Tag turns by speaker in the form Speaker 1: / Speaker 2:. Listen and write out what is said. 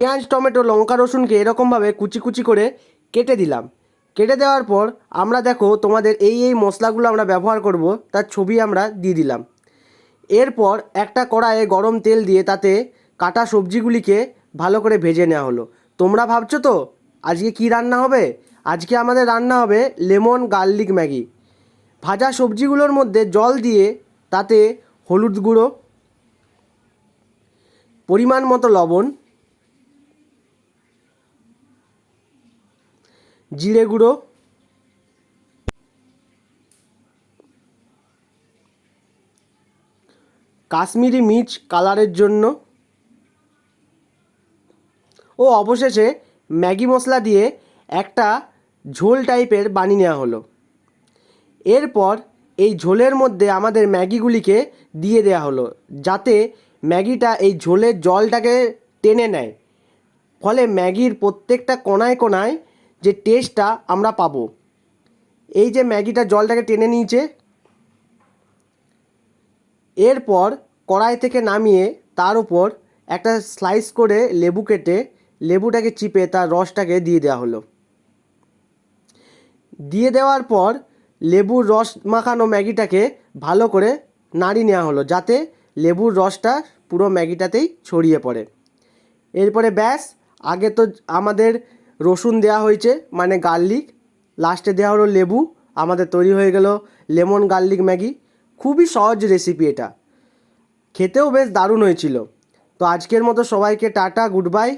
Speaker 1: পেঁয়াজ, টমেটো, লঙ্কা, রসুনকে এরকমভাবে কুচি কুচি করে কেটে দিলাম। কেটে দেওয়ার পর আমরা দেখো তোমাদের এই এই মশলাগুলো আমরা ব্যবহার করব, তার ছবি আমরা দিয়ে দিলাম। এরপর একটা কড়াইয়ে গরম তেল দিয়ে তাতে কাটা সবজিগুলিকে ভালো করে ভেজে নেওয়া হলো। তোমরা ভাবছ তো, আজকে কি রান্না হবে? আজকে আমাদের রান্না হবে লেমন গার্লিক ম্যাগি। ভাজা সবজিগুলোর মধ্যে জল দিয়ে তাতে হলুদ গুঁড়ো, পরিমাণ মতো লবণ জিরে গুঁড়ো। কাশ্মীরি মির্চ কালারের জন্য। ও অবশেষে ম্যাগি মশলা দিয়ে একটা ঝোল টাইপের বানিয়ে নেওয়া হলো। এরপর এই ঝোলের মধ্যে আমাদের ম্যাগিগুলিকে দিয়ে দেওয়া হলো, যাতে ম্যাগিটা এই ঝোলের জলটাকে টেনে নেয়। ফলে ম্যাগির প্রত্যেকটা কোনায় কোনায় যে টেস্টটা আমরা পাবো। এই যে ম্যাগিটা জলটাকে টেনে নিয়েছে। এরপর কড়াই থেকে নামিয়ে তার উপর একটা স্লাইস করে লেবু কেটে লেবুটাকে চিপে তার রসটাকে দিয়ে দেওয়া হলো। দিয়ে দেওয়ার পর লেবুর রস মাখানো ম্যাগিটাকে ভালো করে নাড়ি নেওয়া হলো যাতে লেবুর রসটা পুরো ম্যাগিটাতেই ছড়িয়ে পড়ে। এরপরে ব্যাস, আগে তো আমাদের রসুন দেওয়া হয়েছে মানে গার্লিক লাস্টে দেওয়া হলো লেবু, আমাদের তৈরি হয়ে গেল লেমন গার্লিক ম্যাগি। খুবই সহজ রেসিপি এটা। খেতেও বেশ দারুণ হয়েছিল। তো আজকের মতো সবাইকে টাটা গুড বাই